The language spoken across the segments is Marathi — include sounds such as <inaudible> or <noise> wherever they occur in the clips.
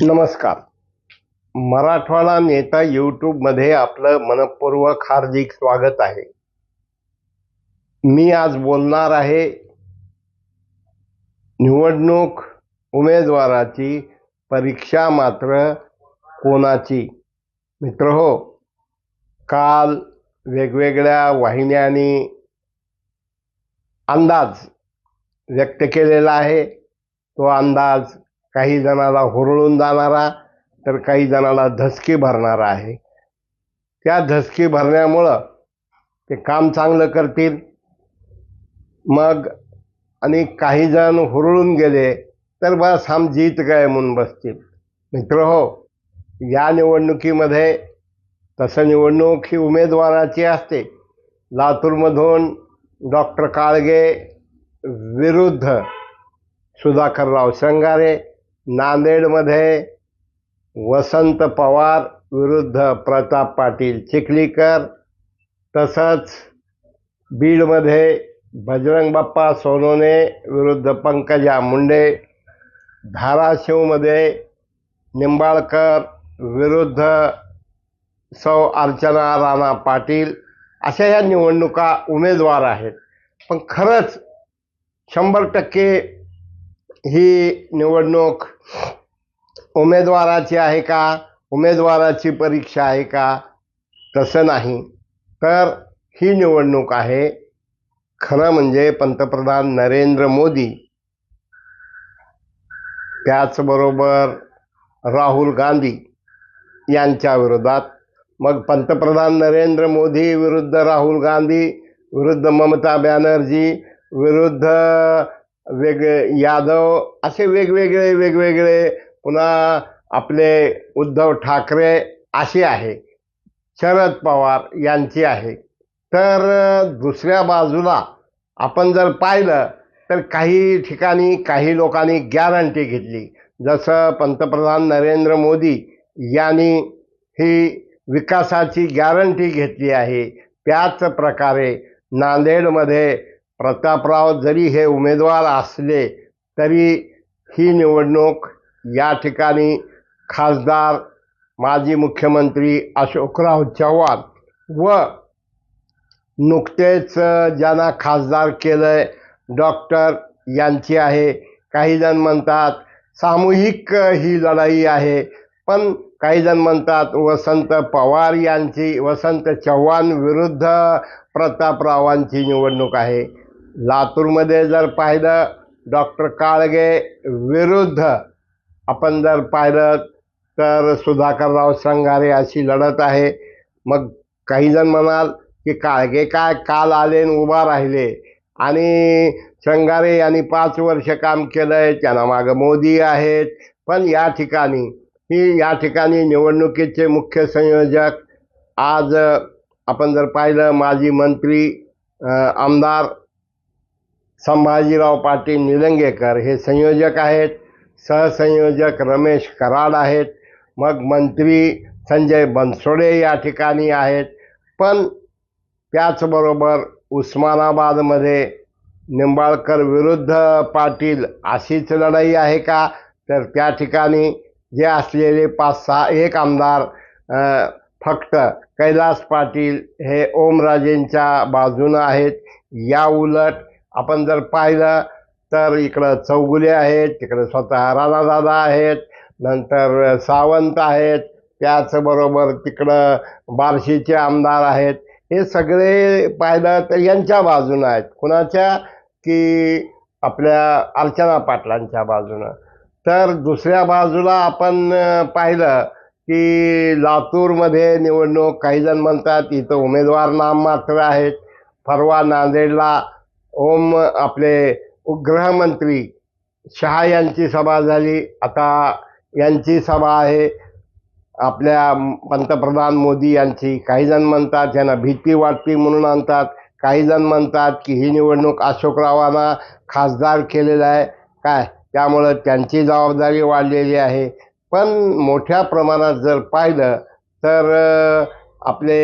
नमस्कार. मराठवाडा नेता यूट्यूबमध्ये आपलं मनपूर्वक हार्दिक स्वागत आहे. मी आज बोलणार आहे निवडणूक उमेदवाराची परीक्षा मात्र कोणाची? मित्र हो काल वेगवेगळ्या वाहिन्यांनी अंदाज व्यक्त केलेला आहे. तो अंदाज काही जणाला हुरळून जाणारा तर काही जणाला धसकी भरणारा आहे. त्या धसकी भरण्यामुळं ते काम चांगलं करतील. मग आणि काही जण हुरळून गेले तर बस हम जीत गए म्हणून बसतील. मित्र हो या निवडणुकीमध्ये तसं निवडणूक ही उमेदवाराची असते. लातूरमधून डॉक्टर काळगे विरुद्ध सुधाकरराव श्रंगारे नांदेडमध्ये वसंत पवार विरुद्ध प्रताप पाटील चिखलीकर तसंच बीडमध्ये बजरंग बाप्पा सोनोने विरुद्ध पंकजा मुंडे धाराशिवमध्ये निंबाळकर विरुद्ध सौ अर्चना राणा पाटील अशा या निवडणुका उमेदवार आहेत. पण खरंच शंभर टक्के ही निवडणूक उमेदवाराची आहे का? उमेदवाराची परीक्षा आहे का? तसं नाही. तर ही निवडणूक आहे. खरं म्हणजे पंतप्रधान नरेंद्र मोदी त्याचबरोबर राहुल गांधी यांच्या विरोधात. मग पंतप्रधान नरेंद्र मोदी विरुद्ध राहुल गांधी विरुद्ध ममता बॅनर्जी विरुद्ध वेगळे यादव असे वेगवेगळे वेगवेगळे पुन्हा आपले उद्धव ठाकरे असे आहे. शरद पवार यांची आहे. तर दुसऱ्या बाजूला आपण जर पाहिलं तर काही ठिकाणी काही लोकांनी गॅरंटी घेतली. जसं पंतप्रधान नरेंद्र मोदी यांनी ही विकासाची गॅरंटी घेतली आहे. त्याच प्रकारे नांदेडमध्ये प्रतापराव जरी हे उमेदवार असले तरी ही निवडणूक या ठिकाणी खासदार माजी मुख्यमंत्री अशोकराव चव्हाण व नुकतेच ज्यांना खासदार केलंय डॉक्टर यांची आहे. काही जण म्हणतात सामूहिक ही लढाई आहे. पण काही जण म्हणतात वसंत पवार यांची वसंत चव्हाण विरुद्ध प्रतापरावांची निवडणूक आहे. लातूरमध्ये जर पाहिलं डॉक्टर काळगे विरुद्ध आपण जर पाहिलं तर सुधाकरराव श्रंगारे अशी लढत आहे. मग काही जण म्हणाल की काळगे काय काल आले आणि उभा राहिले. आणि श्रंगारे यांनी पाच वर्ष काम केलं आहे त्यांना मागं मोदी आहेत. पण या ठिकाणी ही या ठिकाणी निवडणुकीचे मुख्य संयोजक आज आपण जर पाहिलं माजी मंत्री आमदार संभाजीराव पाटील निलंगेकर हे संयोजक आहेत. सहसंयोजक रमेश कराड आहेत. मग मंत्री संजय बनसोडे या ठिकाणी आहेत. पण त्याचबरोबर उस्मानाबादमध्ये निंबाळकर विरुद्ध पाटील अशीच लढाई आहे का? तर त्या ठिकाणी जे असलेले पाच सहा एक आमदार फक्त कैलास पाटील हे ओमराजेंच्या बाजूनं आहेत. या उलट आपण जर पाहिलं तर इकडं चौगुले आहेत तिकडं स्वतः राणादादा आहेत नंतर सावंत आहेत त्याचबरोबर तिकडं बार्शीचे आमदार आहेत. हे सगळे पाहिलं तर यांच्या बाजूनं आहेत. कुणाच्या? की आपल्या अर्चना पाटलांच्या बाजूनं. तर दुसऱ्या बाजूला आपण पाहिलं की लातूरमध्ये निवडणूक काही जण म्हणतात इथं उमेदवार नाममात्र आहेत. परवा नांदेडला ओम आपले गृहमंत्री शहा यांची सभा झाली. आता यांची सभा आहे. आपल्या पंतप्रधान मोदी यांची. काही जण म्हणतात यांना भीती वाटते म्हणून आणतात. काही जण म्हणतात की ही निवडणूक अशोकरावांना खासदार केलेलं आहे. काय? त्यामुळं त्यांची जबाबदारी वाढलेली आहे. पण मोठ्या प्रमाणात जर पाहिलं तर आपले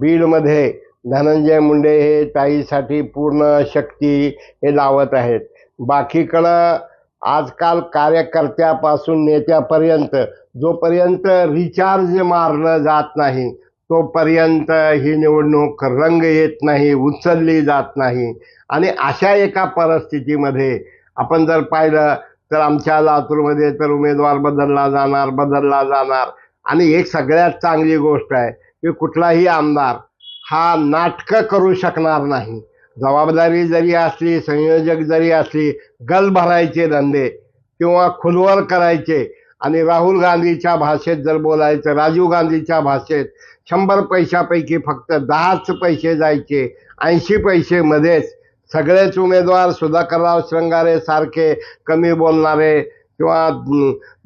बीडमध्ये धनंजय मुंडे हे ताईसाठी पूर्ण शक्ती हे लावत आहेत. बाकीकडं आजकाल कार्यकर्त्यापासून नेत्यापर्यंत जोपर्यंत रिचार्ज मारलं जात नाही तोपर्यंत ही निवडणूक रंग येत नाही उचलली जात नाही. आणि अशा एका परिस्थितीमध्ये आपण जर पाहिलं तर आमच्या लातूरमध्ये तर उमेदवार बदलला जाणार बदलला जाणार. आणि एक सगळ्यात चांगली गोष्ट आहे की कुठलाही आमदार हा नाटकं करू शकणार नाही. जबाबदारी जरी असली संयोजक जरी असली गल भरायचे धंदे किंवा खुलवर करायचे आणि राहुल गांधीच्या भाषेत जर बोलायचं राजीव गांधीच्या भाषेत शंभर पैशापैकी फक्त दहाच पैसे जायचे ऐंशी पैसेमध्येच सगळेच उमेदवार सुधाकरराव श्रंगारे सारखे कमी बोलणारे किंवा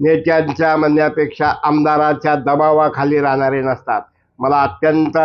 नेत्यांच्या म्हणण्यापेक्षा आमदाराच्या दबावाखाली राहणारे नसतात. मला अत्यंत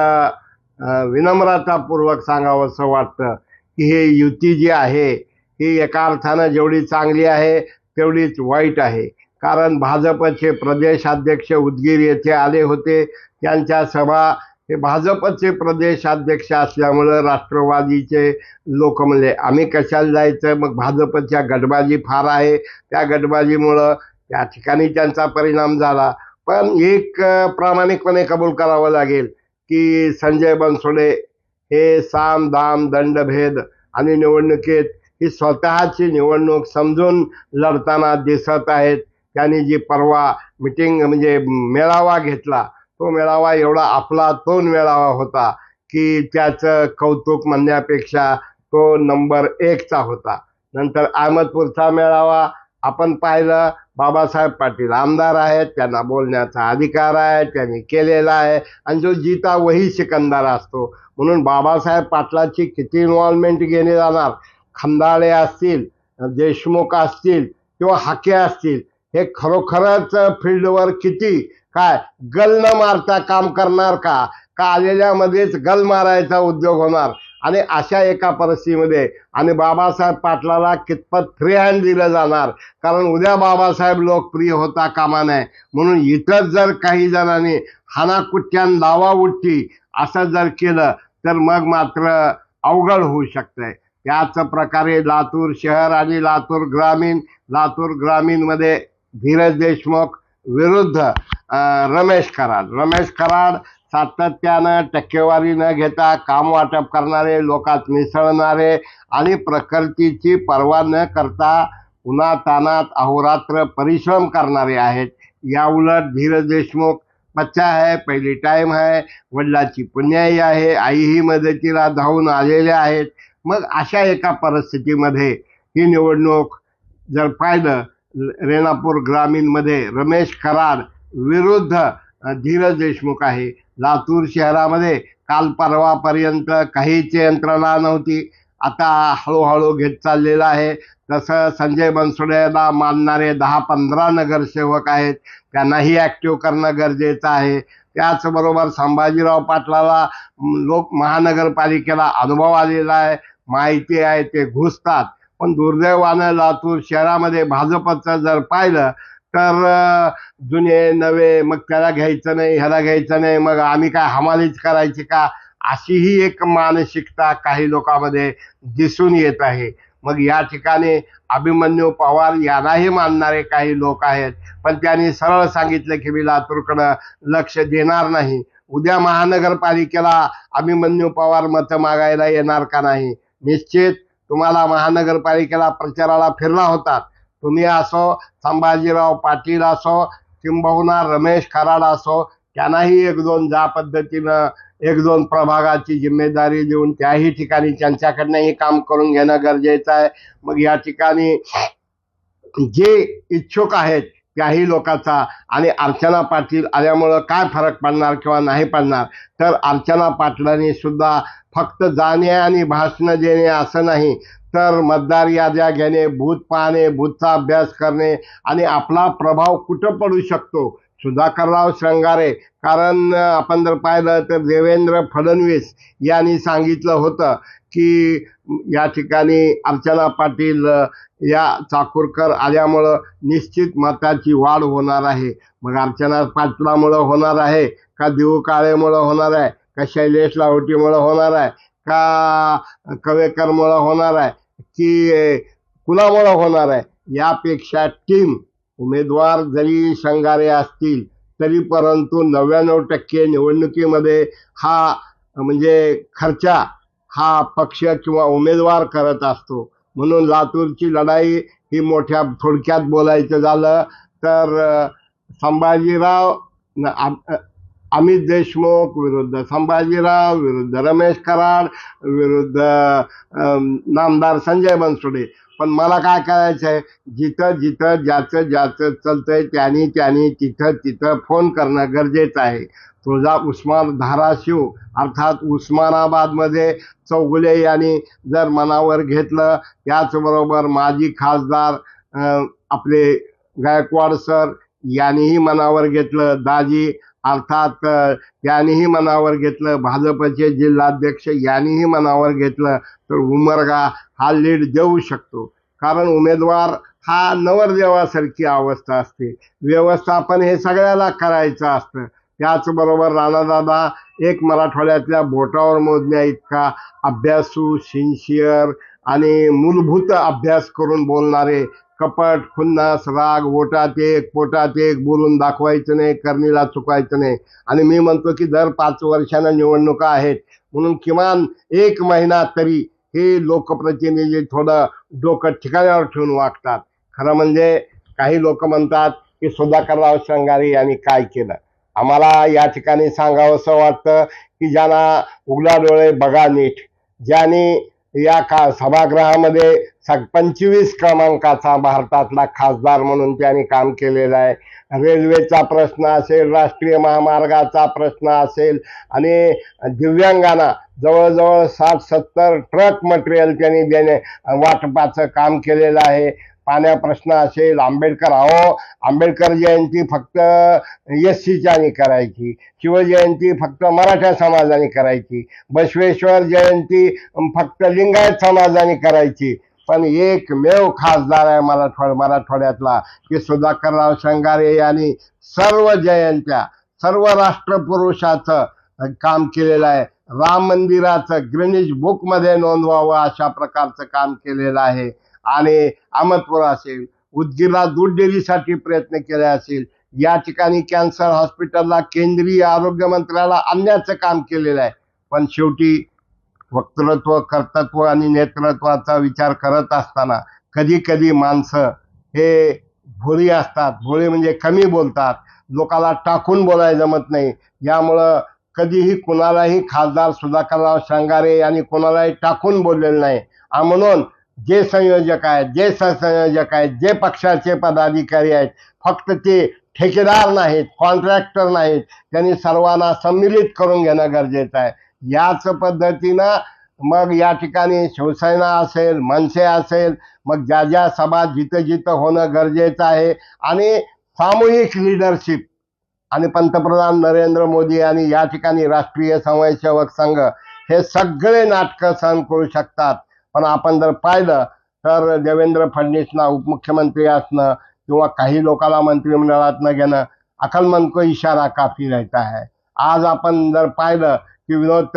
विनम्रतापूर्वक सांगावंसं वाटतं की हे युती जी आहे ही एका अर्थानं जेवढी चांगली आहे तेवढीच वाईट आहे. कारण भाजपचे प्रदेशाध्यक्ष उदगीर येथे आले होते. त्यांच्या सभा हे भाजपचे प्रदेशाध्यक्ष असल्यामुळं राष्ट्रवादीचे लोक म्हणले आम्ही कशाला जायचं? मग भाजपच्या गटबाजी फार आहे. त्या गटबाजीमुळं त्या ठिकाणी त्यांचा परिणाम झाला. पण एक प्रामाणिकपणे कबूल करावं लागेल. की संजय बनसोडे हे साम दाम दंडभेद आणि निवडणुकीत ही स्वतःची निवडणूक समजून लढताना दिसत आहेत. त्यांनी जी परवा मिटिंग म्हणजे मेळावा घेतला तो मेळावा एवढा आपला तोन मेळावा होता की त्याचं कौतुक म्हणण्यापेक्षा तो नंबर एकचा होता. नंतर अहमदपूरचा मेळावा आपण पाहिलं बाबासाहेब पाटील आमदार आहेत त्यांना बोलण्याचा अधिकार आहे त्यांनी केलेला आहे. आणि जो जीता वही सिकंदर असतो. म्हणून बाबासाहेब पाटलाची किती इन्व्हॉल्वमेंट घेणे जाणार? खंदाळे असतील देशमुख असतील किंवा हाके असतील हे खरोखरच फील्डवर किती? काय? गल न मारता काम करणार का? का आलेल्यामध्येच गल मारायचा उद्योग होणार? आणि अशा एका परिस्थितीमध्ये आणि बाबासाहेब पाटलाला कितपत फ्री हँड दिलं जाणार? कारण उद्या बाबासाहेब लोकप्रिय होता कामा नये. म्हणून इथंच जर काही जणांनी हानाकुट्ट्यान दावा उठती असं जर केलं तर मग मात्र अवघड होऊ शकतंय. त्याच प्रकारे लातूर शहर आणि लातूर ग्रामीण लातूर ग्रामीणमध्ये धीरज देशमुख विरुद्ध रमेश कराड. रमेश कराड सातत्यानं टक्केवारी न घेता काम वाटप करणारे लोकात मिसळणारे आणि प्रकृतीची पर्वा न करता उन्हातानात अहोरात्र परिश्रम करणारे आहेत. या उलट धीरज देशमुख बच्चा आहे पहिली टाईम आहे वडिलाची पुण्याई आहे आईही मदतीला धावून आलेल्या आहेत. मग अशा एका परिस्थितीमध्ये ही निवडणूक जर पाहिलं रेणापूर ग्रामीणमध्ये रमेश कराड विरुद्ध धीरज देशमुख आहे. लातूर शहरामध्ये काल परवापर्यंत काहीच यंत्रणा नव्हती. आता हळूहळू घेत चाललेलं आहे. तसं संजय बनसोडेला मानणारे दहा पंधरा नगरसेवक आहेत. त्यांनाही ॲक्टिव्ह करणं गरजेचं आहे. त्याचबरोबर संभाजीराव पाटलाला लोक महानगरपालिकेला अनुभव आलेला आहे. माहिती आहे ते घुसतात. पण दुर्दैवानं लातूर शहरामध्ये भाजपचं जर पाहिलं तर जुने नवे मग त्याला घ्यायचं नाही ह्याला घ्यायचं नाही मग आम्ही काय हमालीच करायची का? अशीही एक मानसिकता काही लोकांमध्ये दिसून येत आहे. मग या ठिकाणी अभिमन्यू पवार यांनाही मानणारे काही लोक आहेत. पण त्यांनी सरळ सांगितलं की मी लातूरकडं लक्ष देणार नाही. उद्या महानगरपालिकेला अभिमन्यू पवार मतं मागायला येणार का नाही? निश्चित तुम्हाला महानगरपालिकेला प्रचाराला फिरला होतात. तुम्ही असो संभाजीराव पाटील असो किंबहुना रमेश कराड असो त्यांनाही एक दोन ज्या पद्धतीनं एक दोन प्रभागाची जिम्मेदारी देऊन त्याही ठिकाणी त्यांच्याकडनंही काम करून घेणं गरजेचं आहे. मग या ठिकाणी जे इच्छुक आहेत त्याही लोकांचा आणि अर्चना पाटील आल्यामुळं काय फरक पडणार किंवा नाही पडणार? तर अर्चना पाटलांनी सुद्धा फक्त जाणे आणि भाषणं देणे असं नाही तर मतदार याद्या घेणे भूत पाहणे भूतचा अभ्यास करणे आणि आपला प्रभाव कुठं पडू शकतो? सुधाकरराव श्रंगारे कारण आपण जर पाहिलं तर देवेंद्र फडणवीस यांनी सांगितलं होतं की या ठिकाणी अर्चना पाटील या चाकूरकर आल्यामुळं निश्चित मताची वाढ होणार आहे. मग अर्चना पाटलामुळं होणार आहे का देऊ काळेमुळं होणार आहे? का शैलेश लाहोटीमुळं होणार आहे? का कवेकरमुळं होणार आहे? की कुणामुळं होणार आहे. यापेक्षा टीम उमेदवार जरी शंगारे असतील तरी परंतु नव्याण्णव टक्के निवडणुकीमध्ये हा म्हणजे खर्चा हा पक्ष किंवा उमेदवार करत असतो. म्हणून लातूरची लढाई ही मोठ्या थोडक्यात बोलायचं झालं तर संभाजीराव न- आ- अमित देशमुख विरुद्ध संभाजीराव विरुद्ध रमेश कराड विरुद्ध नामदार संजय बनसोडे. पण मला काय करायचं आहे जिथं जिथं ज्याचं ज्याचं चलतंय त्यानी त्यानी तिथं तिथं फोन करणं गरजेचं आहे. तुळजा उस्मान धाराशिव अर्थात उस्मानाबादमध्ये चौगुले यांनी जर मनावर घेतलं त्याचबरोबर माजी खासदार आपले गायकवाड सर यांनीही मनावर घेतलं दाजी अर्थात अं, मनावर घेतलं भाजपचे जिल्हाध्यक्ष यांनीही मनावर घेतलं तर उमरगा हा लीड देऊ शकतो. कारण उमेदवार हा नवरदेवासारखी अवस्था असते. व्यवस्थापन हे सगळ्याला करायचं असतं. त्याचबरोबर राणादादा एक मराठवाड्यातल्या बोटावर मोजण्या इतका अभ्यासू सिन्सिअर आणि मूलभूत अभ्यास करून बोलणारे कपट खुन्नास राग वोटात एक पोटात एक बोलून दाखवायचं नाही करणीला चुकायचं नाही. आणि मी म्हणतो की दर पाच वर्षानं निवडणुका आहेत म्हणून किमान एक महिना तरी हे लोकप्रतिनिधी थोडं डोकं ठिकाणावर ठेवून वागतात. खरं म्हणजे काही लोक म्हणतात की सुधाकरराव श्रंगारे यांनी काय केलं? आम्हाला या ठिकाणी सांगावंसं वाटतं की ज्यांना उघडा डोळे बघा नीट. ज्यांनी या का सभागृहामध्ये स पंचवीस क्रमांकाचा भारतातला खासदार म्हणून त्यांनी काम केलेलं आहे. रेल्वेचा प्रश्न असेल राष्ट्रीय महामार्गाचा प्रश्न असेल आणि दिव्यांगांना जवळजवळ साठ सत्तर ट्रक मटेरियल त्यांनी देणे वाटपाचं काम केलेलं आहे. पाण्या प्रश्न असेल आंबेडकर अहो आंबेडकर जयंती फक्त एस सीच्याने करायची शिवजयंती फक्त मराठा समाजाने करायची बसवेश्वर जयंती फक्त लिंगायत समाजाने करायची. पण एकमेव खासदार आहे मराठवाड मराठवाड्यातला की सुधाकरराव शंगारे यांनी सर्व जयंत्या सर्व राष्ट्रपुरुषाचं काम केलेलं आहे. राम मंदिराचं ग्रेनिज बुकमध्ये नोंदवावं अशा प्रकारचं काम केलेलं आहे. आणि अहमदपूर असेल उदगीरला दूध डेअरीसाठी प्रयत्न केले असेल या ठिकाणी कॅन्सर हॉस्पिटलला केंद्रीय आरोग्य मंत्र्याला आणण्याचं काम केलेलं आहे. पण शेवटी वक्तृत्व कर्तृत्व आणि नेतृत्वाचा विचार करत असताना कधी कधी माणसं हे भोळी असतात. भोळी म्हणजे कमी बोलतात. लोकाला टाकून बोलायला जमत नाही. यामुळं कधीही कुणालाही खासदार सुधाकरराव शंगारे यांनी कोणालाही टाकून बोललेलं नाही. म्हणून जे संयोजक आहेत जे सहसंयोजक आहेत जे पक्षाचे पदाधिकारी आहेत फक्त ते ठेकेदार नाहीत कॉन्ट्रॅक्टर नाहीत त्यांनी सर्वांना सम्मिलित करून घेणं गरजेचं आहे. याच पद्धतीनं मग या ठिकाणी शिवसेना असेल मनसे असेल मग ज्या ज्या सभा जिथं जिथं होणं गरजेचं आहे आणि सामूहिक लिडरशिप आणि पंतप्रधान नरेंद्र मोदी आणि या ठिकाणी राष्ट्रीय स्वयंसेवक संघ हे सगळे नाटकं सहन करू शकतात. पण आपण जर पाहिलं तर देवेंद्र फडणवीसना उपमुख्यमंत्री असणं किंवा काही लोकांना मंत्रिमंडळात न घेणं अकलमंद को इशारा काफी रहता है आज आपण जर पाहिलं की विनोद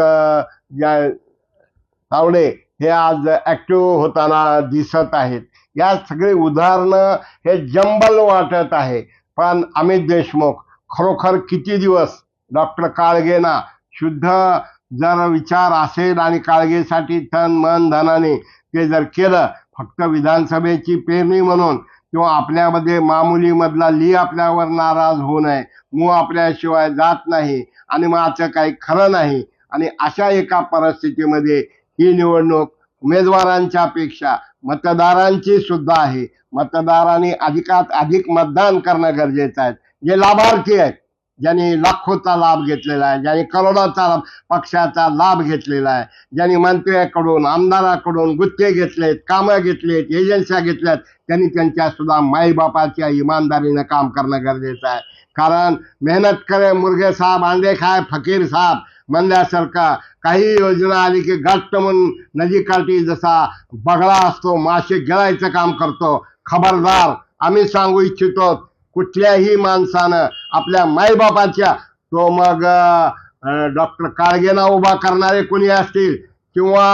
तावडे हे आज ॲक्टिव्ह होताना दिसत आहेत. या सगळी उदाहरणं हे जंबल वाटत आहे. पण अमित देशमुख खरोखर किती दिवस डॉक्टर काळगेना शुद्ध जर विचार असेल आणि काळजीसाठी तन मन धनाने ते जर केलं फक्त विधानसभेची पेरणी म्हणून किंवा आपल्यामध्ये मामुलीमधला ली आपल्यावर नाराज होऊ नये मू आपल्याशिवाय जात नाही आणि माझं काही खरं नाही आणि अशा एका परिस्थितीमध्ये ही निवडणूक उमेदवारांच्या पेक्षा मतदारांची सुद्धा आहे. मतदारांनी अधिकात अधिक मतदान करणं गरजेचं आहे. जे लाभार्थी आहेत ज्यांनी लाखोचा लाभ घेतलेला आहे ज्यांनी करोडाचा लाभ पक्षाचा लाभ घेतलेला आहे ज्यांनी मंत्र्याकडून आमदाराकडून गुत्ते घेतलेत कामं घेतलेत एजन्स्या घेतल्यात त्यांनी त्यांच्या सुद्धा माईबापाच्या इमानदारीनं काम करणं गरजेचं आहे. कारण मेहनत करे मुर्गे साहेब अंडे खाय फकीर साहेब म्हणल्यासारखा काही योजना आली की घट्ट म्हणून नदीकाठी जसा बगळा असतो मासे गिळायचं काम करतो. खबरदार आम्ही सांगू इच्छितो कुठल्याही माणसानं आपल्या माईबापाच्या तो मग डॉक्टर काळगेना उभा करणारे कोणी असतील किंवा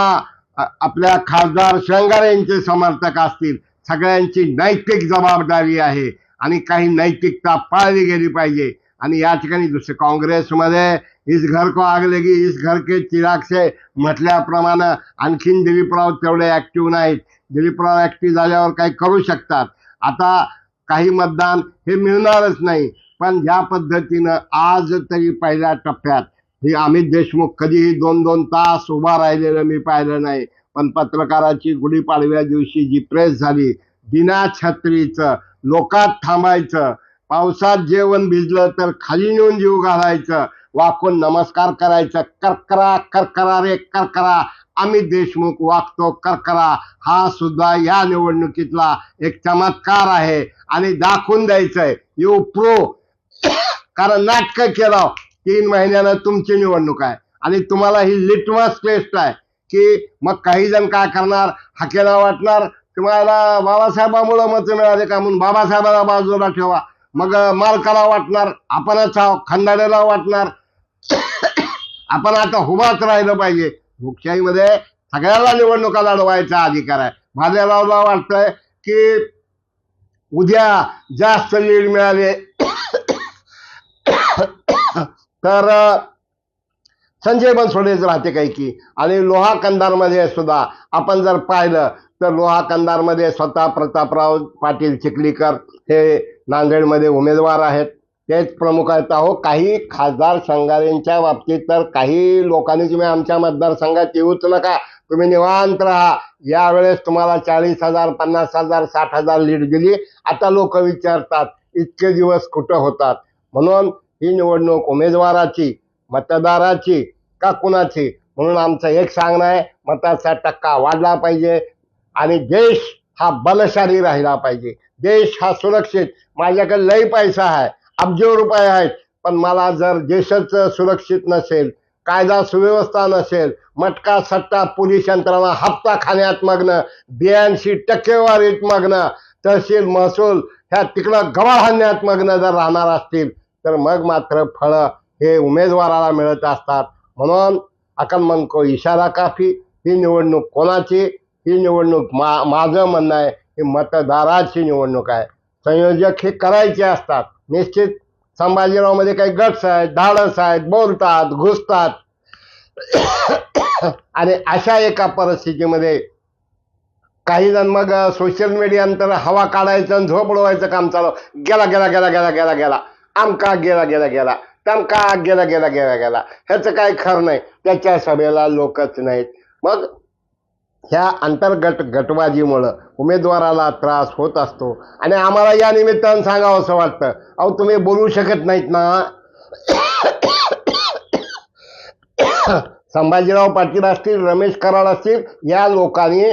आपल्या खासदार शंगारे यांचे समर्थक असतील सगळ्यांची नैतिक जबाबदारी आहे आणि काही नैतिकता पाळली गेली पाहिजे. आणि या ठिकाणी दुसरे काँग्रेसमध्ये इस घर को आग लगी इस घर के चिराग से म्हटल्याप्रमाणे आणखीन दिलीपराव तेवढे ॲक्टिव्ह नाहीत. दिलीपराव ॲक्टिव्ह झाल्यावर काही करू शकतात. आता काही मतदान हे मिळणारच नाही. पण ज्या पद्धतीनं आज तरी पहिल्या टप्प्यात हे अमित देशमुख कधीही दोन दोन तास उभा राहिलेलं मी पाहिलं नाही. पण पत्रकाराची गुढीपाडव्या दिवशी जी प्रेस झाली बिना छत्रीचं लोकात थांबायचं पावसात जेवण भिजलं तर खाली नेऊन जीव घालायचं वाकून नमस्कार करायचं करकरा करकरा रे करकरा अमित देशमुख वागतो करकरा. हा सुद्धा या निवडणुकीतला एक चमत्कार आहे. आणि दाखवून द्यायचंय यू प्रो कारण नाटक केलं तीन महिन्यानं तुमची निवडणूक आहे. आणि तुम्हाला ही लिटमस टेस्ट आहे की मग काही जण काय करणार? हाकेला वाटणार तुम्हाला बाबासाहेबामुळं मत मिळाले का? म्हणून बाबासाहेबाला बाजूला ठेवा. मग मालकाला वाटणार आपणच आहो खंडाळ्याला वाटणार. <coughs> आपण आता हुबाच राहिलं पाहिजे. लोकशाहीमध्ये सगळ्याला निवडणुका लढवायचा अधिकार आहे. भाजपाला वाटतंय की उद्या जास्त लीड मिळाले. तर संजय बनसोडेच राहते काही की. आणि लोहा कंधारमध्ये सुद्धा आपण जर पाहिलं तर लोहा कंधारमध्ये स्वतः प्रतापराव पाटील चिखलीकर हे नांदेडमध्ये उमेदवार आहेत. तेच प्रमुख आहेत अहो काही खासदार संघाऱ्यांच्या बाबतीत तर काही लोकांनी तुम्ही आमच्या मतदारसंघात येऊच नका. तुम्ही निवांत राहा. यावेळेस तुम्हाला चाळीस हजार पन्नास हजार साठ हजार लीड गेली. आता लोक विचारतात इतके दिवस कुठं होतात? म्हणून ही निवडणूक उमेदवाराची मतदाराची का कुणाची? म्हणून आमचं एक सांगणं आहे मताचा टक्का वाढला पाहिजे आणि देश हा बलशाली राहिला पाहिजे. देश हा सुरक्षित माझ्याकडे लई पैसा आहे. अब्जो रुपये आहेत. पण मला जर देशच सुरक्षित नसेल कायदा सुव्यवस्था नसेल मटका सट्टा पोलीस यंत्रणा हप्ता खाण्यात मग्न बियाऐंशी टक्केवारीत मग्न तहसील महसूल ह्या तिकडं गवाळ हाणण्यात मग्न जर राहणार असतील तर मग मात्र फळं हे उमेदवाराला मिळत असतात. म्हणून अकल म्हणको इशारा काफी ही निवडणूक कोणाची? ही निवडणूक मा माझं म्हणणं आहे ही मतदाराची निवडणूक आहे. संयोजक हे करायचे असतात. निश्चित संभाजीरावमध्ये काही गट्स आहेत धाडस आहेत बोलतात घुसतात. <coughs> आणि अशा एका परिस्थितीमध्ये काही जण मग सोशल मीडियानंतर हवा काढायचं आणि झोप उडवायचं काम चालू. गेला गेला गेला गेला गेला गेला. आमका गेला गेला गेला. तमका गेला गेला गेला गेला. ह्याचं काय खरं नाही. त्याच्या सभेला लोकच नाहीत. मग ह्या अंतर्गत गटबाजीमुळं उमेदवाराला त्रास होत असतो. आणि आम्हाला या निमित्तानं सांगावं असं वाटतं. अहो तुम्ही बोलू शकत नाहीत ना. संभाजीराव पाटील असतील रमेश कराड असतील या लोकांनी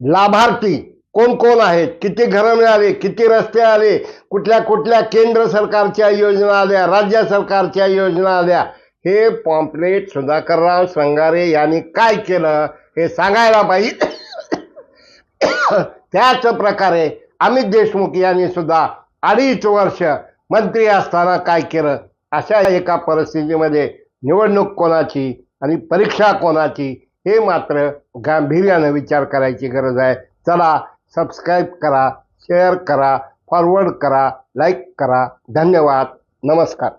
लाभार्थी कोण कोण आहेत? किती घरं मिळाले? किती रस्ते आले? कुठल्या कुठल्या केंद्र सरकारच्या योजना आल्या? राज्य सरकारच्या योजना आल्या? हे पॉम्पलेट सुधाकरराव संगारे यांनी काय केलं? हे सांगायला पाहिजे. त्याच प्रकारे अमित देशमुख यांनी सुद्धा अडीच वर्ष मंत्री असताना काय केलं? अशा एका परिस्थितीमध्ये निवडणूक कोणाची आणि परीक्षा कोणाची हे मात्र गांभीर्यानं विचार करायची गरज आहे. चला सबस्क्राईब करा शेअर करा फॉरवर्ड करा लाईक करा. धन्यवाद. नमस्कार.